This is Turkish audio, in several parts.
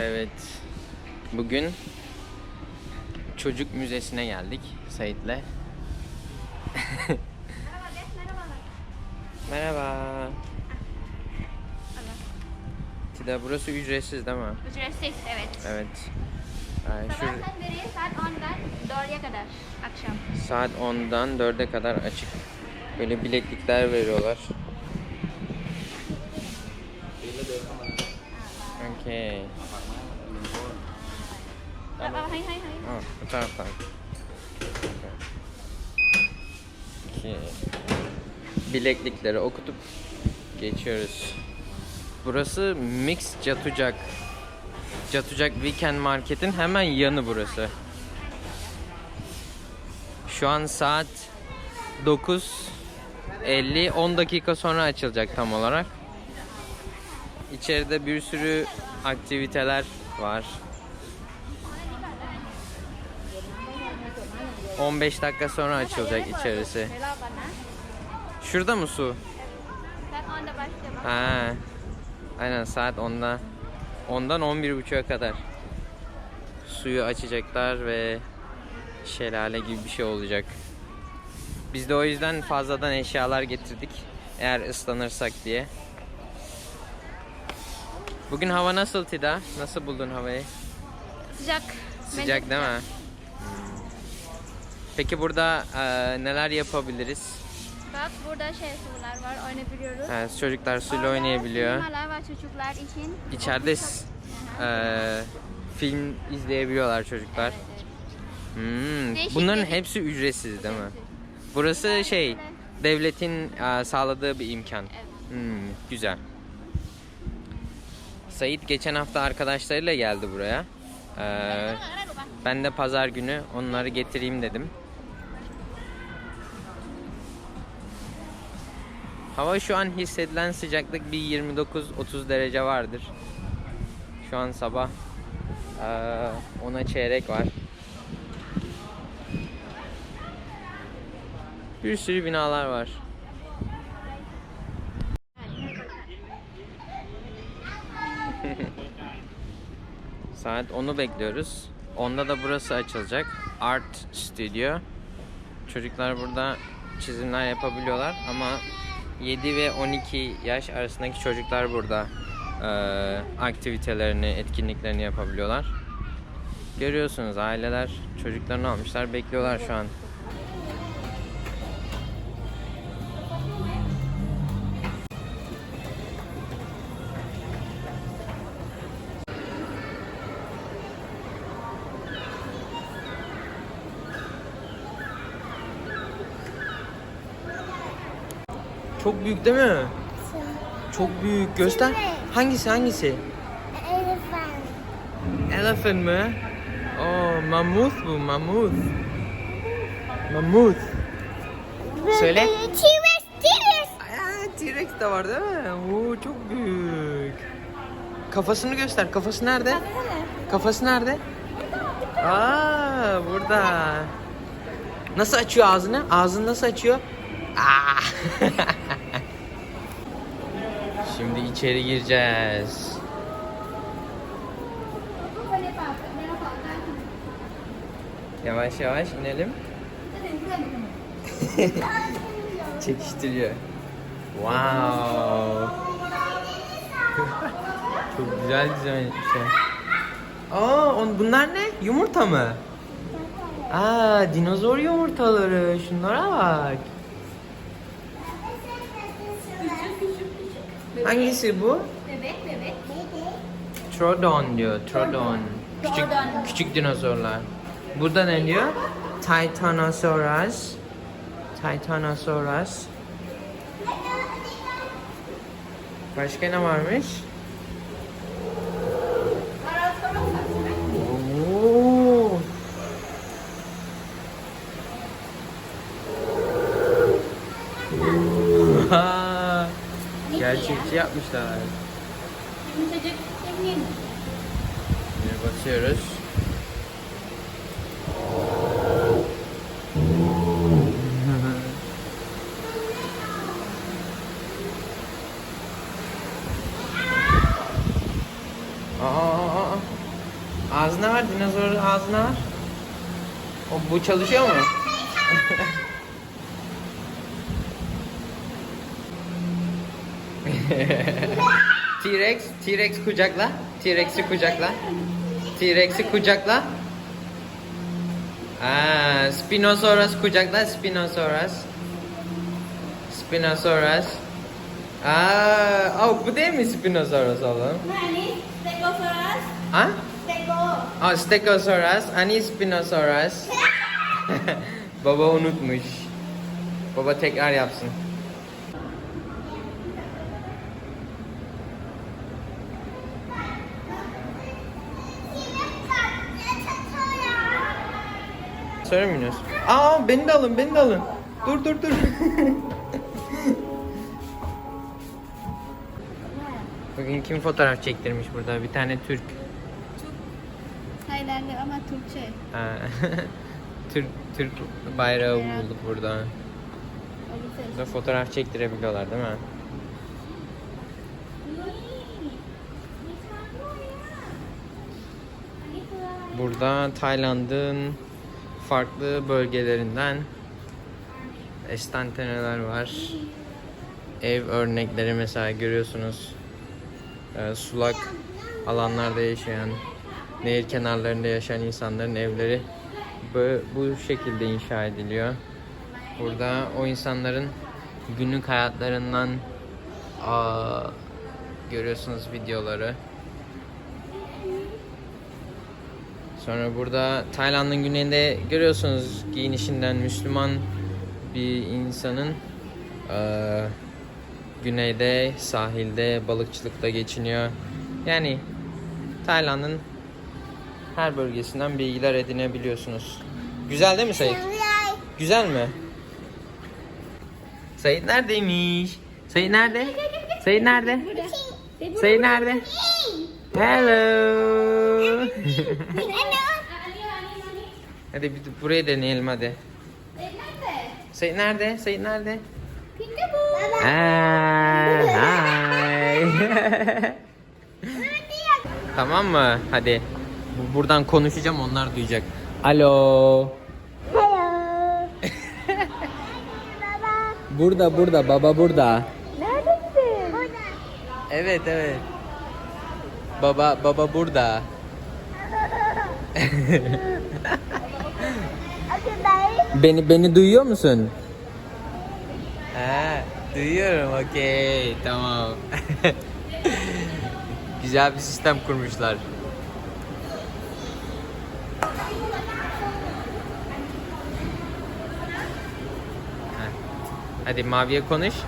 Evet. Bugün çocuk müzesine geldik Sait'le. Merhaba. Tida burası ücretsiz değil mi? Ücretsiz evet. Evet. Ee, şu Sabahtan beri saat 10'dan 4'ye kadar akşam. saat 10'dan 4'e kadar açık. Böyle bileklikler veriyorlar. Okay. Aa, hay hay hay. Ha, bu taraftan. Okay. Bileklikleri okutup geçiyoruz. Burası Mix Catucak. Catucak Weekend Market'in hemen yanı burası. Şu an saat 9.50 10 dakika sonra açılacak tam olarak. İçeride bir sürü aktiviteler var. 15 dakika sonra açılacak içerisi. Şurada mı su? Ha. Aynen saat 10'da. Ondan 11.30'a kadar. Suyu açacaklar ve şelale gibi bir şey olacak. Biz de o yüzden fazladan eşyalar getirdik. Eğer ıslanırsak diye. Bugün hava nasıl Tida? Nasıl buldun havayı? Sıcak. Sıcak değil mi? Hmm. Peki burada e, neler yapabiliriz? Bak burada şey sular var oynayabiliyoruz. Ha, çocuklar suyla Orada oynayabiliyor. Sinemalar var çocuklar için. İçeride s- e, film izleyebiliyorlar çocuklar. Hmm, Değişik Bunların değişik. hepsi ücretsiz değil mi? Burası şey devletin e, sağladığı bir imkan. Evet. Hmm, güzel. Sait geçen hafta arkadaşlarıyla geldi buraya. Ee, ben de pazar günü onları getireyim dedim. Hava şu an hissedilen sıcaklık bir 29-30 derece vardır. Şu an sabah eee, ona çeyrek var. Bir sürü binalar var. Saat 10'u bekliyoruz. Onda da burası açılacak. Art Studio. Çocuklar burada çizimler yapabiliyorlar ama 7 ve 12 yaş arasındaki çocuklar burada eee, aktivitelerini, etkinliklerini yapabiliyorlar. Görüyorsunuz aileler çocuklarını almışlar, bekliyorlar şu an. Çok büyük değil mi? Çok büyük. Göster. Hangisi hangisi? Elephant. Elephant mı? Oh, mamut bu, mamut. Mamut. Söyle. T-Rex, T-Rex. T-Rex de var değil mi? Oo, çok büyük. Kafasını göster. Kafası nerede? Kafası nerede? Aa, burada. Nasıl açıyor ağzını? Ağzını nasıl açıyor? Aa. İçeri gireceğiz. Yavaş yavaş inelim. Çekiştiriyor. Wow. Çok güzel dizayn etmişler. Aa, on, bunlar ne? Yumurta mı? Aa, dinozor yumurtaları. Şunlara bak. Hangisi bu? Bebek bebek. Trodon diyor. Trodon. Küçük küçük dinozorlar. Burada ne diyor? Titanosaurus. Titanosaurus. Başka ne varmış? Oo. Ha, Gerçekçi yapmışlar. Yumuşacık emin. Şimdi basıyoruz. aa, aa, aa. Ağzına var dinozor ağzına var. O bu çalışıyor mu? T-Rex, T-Rex kucakla. T-Rex'i kucakla. T-Rex'i kucakla. Aa, Spinosaurus kucakla. Spinosaurus. Spinosaurus. Aa, oh, bu değil mi Spinosaurus oğlum? Ini Stegosaurus. Ha? Oh, Stegosaurus. Ani Spinosaurus. Baba unutmuş. Baba tekrar yapsın. Söylemiyoruz. Aa beni de alın, beni de alın. Dur dur dur. Bugün kim fotoğraf çektirmiş burada? Bir tane Türk. Türkçe. Ha, Türk Türk bayrağı bulduk burada. Burada fotoğraf çektirebiliyorlar değil mi? Burada Tayland'ın farklı bölgelerinden estanteneler var. Ev örnekleri mesela görüyorsunuz. Ee, sulak alanlarda yaşayan, nehir kenarlarında yaşayan insanların evleri bu, bu şekilde inşa ediliyor. Burada o insanların günlük hayatlarından aa, görüyorsunuz videoları. Sonra burada Tayland'ın güneyinde görüyorsunuz giyinişinden Müslüman bir insanın eee, güneyde sahilde balıkçılıkla geçiniyor. Yani Tayland'ın her bölgesinden bilgiler edinebiliyorsunuz. Güzel değil mi Sayit? Güzel mi? Sayit neredeymiş? Sayit nerede? Sayit nerede? Sayit nerede? Hello. hadi bir de burayı deneyelim hadi. Sayit nerede? Sayit nerede? Aa, hi. tamam mı? Hadi. Bu- Buradan konuşacağım onlar duyacak. Alo. Burada burada baba burada. Neredesin? Burada. Evet evet. Baba baba burada. Beni beni duyuyor musun? Ha, duyuyorum. Okey, tamam. Güzel bir sistem kurmuşlar. Hadi Mavi'ye konuş.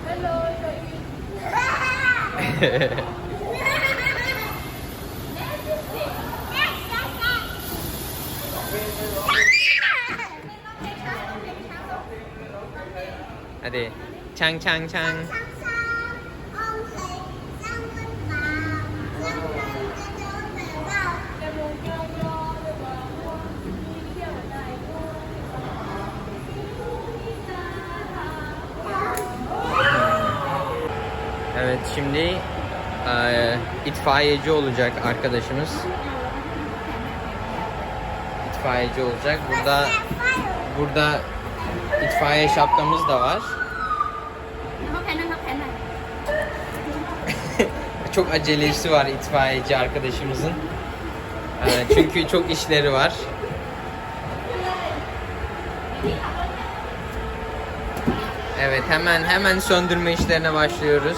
Hadi. Çang çang çang. Evet şimdi eee, itfaiyeci olacak arkadaşımız. İtfaiyeci olacak. Burada burada itfaiye şapkamız da var. Çok acelesi var itfaiyeci arkadaşımızın. Ee, çünkü çok işleri var. Evet hemen hemen söndürme işlerine başlıyoruz.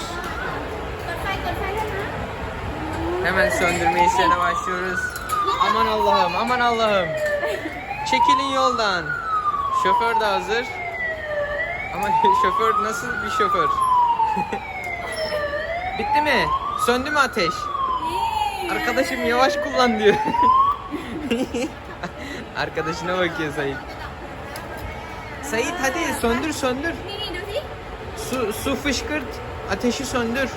Hemen söndürme işlerine başlıyoruz. Aman Allah'ım, aman Allah'ım. Çekilin yoldan. Şoför de hazır. Ama şoför nasıl bir şoför? Bitti mi? Söndü mü ateş? Arkadaşım yavaş kullan diyor. Arkadaşına bakıyor Sait. Sait hadi söndür söndür. Su, su fışkırt. Ateşi söndür.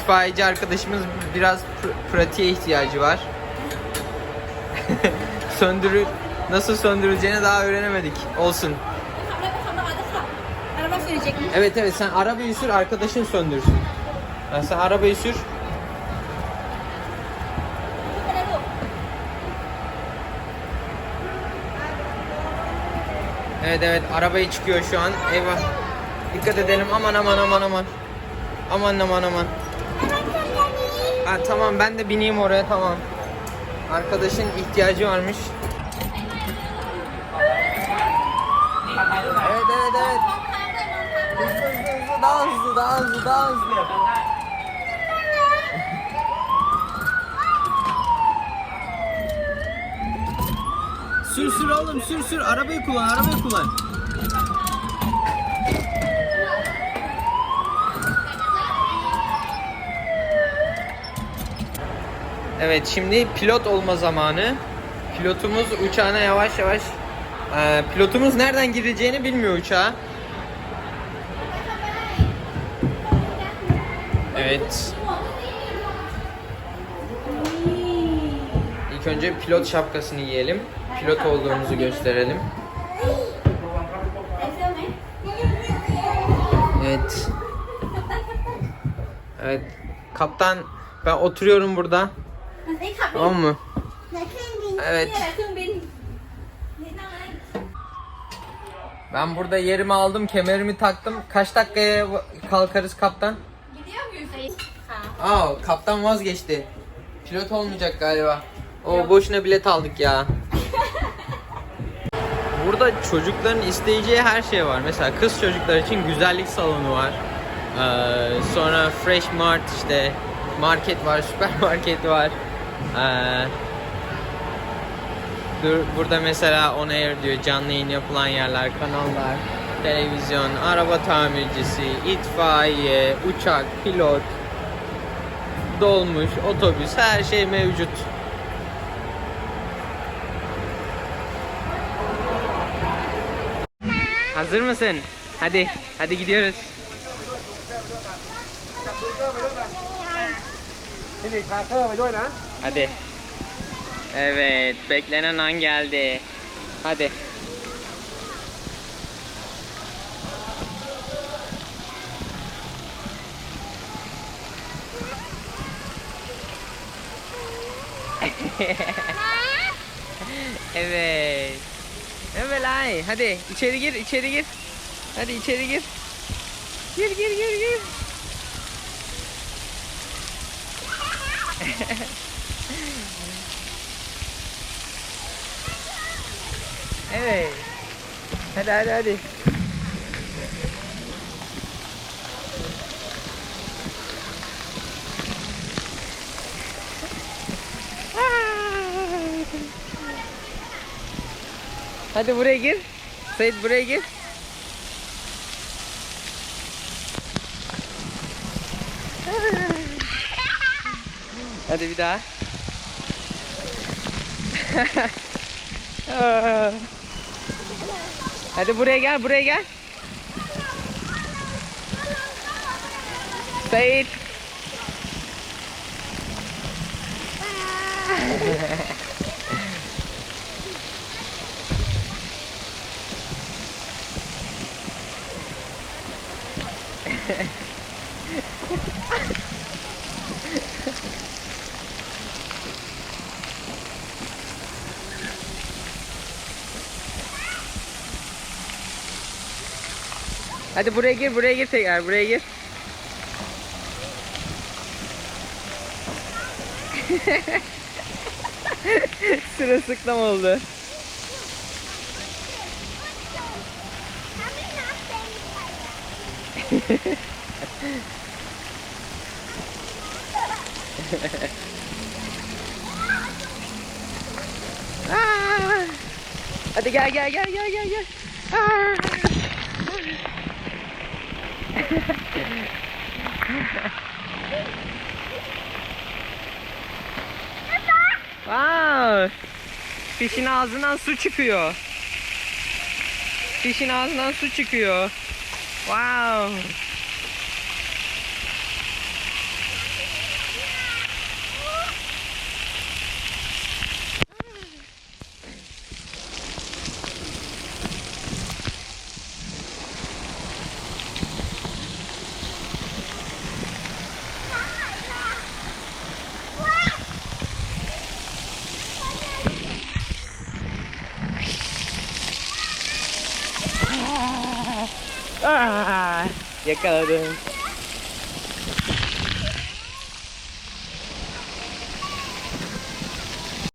İtfaiyeci arkadaşımız biraz pr- pratiğe ihtiyacı var. Söndürü nasıl söndürüleceğini daha öğrenemedik. Olsun. Araba sürecek mi? Evet evet sen arabayı sür arkadaşın söndürsün. Ha, sen arabayı sür. Evet evet arabayı çıkıyor şu an. Eyvah. Dikkat edelim. Aman aman aman aman. Aman aman aman. Ha, tamam ben de bineyim oraya tamam. Arkadaşın ihtiyacı varmış. Evet evet evet. Hızlı hızlı hızlı daha hızlı daha hızlı daha hızlı. Sür sür oğlum sür sür arabayı kullan arabayı kullan. Evet şimdi pilot olma zamanı. Pilotumuz uçağına yavaş yavaş Ee, pilotumuz nereden gireceğini bilmiyor uçağa. Evet. İlk önce pilot şapkasını giyelim. Pilot olduğumuzu gösterelim. Evet. Evet. Kaptan ben oturuyorum burada. Tamam mı? Evet. Ben burada yerimi aldım, kemerimi taktım. Kaç dakikaya kalkarız kaptan? Gidiyor muyuz? Aa, kaptan vazgeçti. Pilot olmayacak galiba. O boşuna bilet aldık ya. Burada çocukların isteyeceği her şey var. Mesela kız çocuklar için güzellik salonu var. Ee, sonra Fresh Mart işte market var, süpermarket var. Ee, burada mesela on air diyor canlı yayın yapılan yerler, kanallar, televizyon, araba tamircisi, itfaiye, uçak, pilot, dolmuş, otobüs her şey mevcut. Hazır mısın? Hadi, hadi gidiyoruz. Hadi. Evet, beklenen an geldi. Hadi. Evet. Evet ay. Hadi içeri gir, içeri gir. Hadi içeri gir. Gir gir gir gir. evet. Hadi hadi hadi. Hadi buraya gir. Sait buraya gir. Hadi bir daha. Hadi buraya gel, buraya gel. Sait. Hadi buraya gir, buraya gir tekrar, buraya gir. Sırılsıklam oldu. Aa! Hadi gel gel gel gel gel gel. Aa! Wow. Fişin ağzından su çıkıyor. Fişin ağzından su çıkıyor. Wow. Yakalada.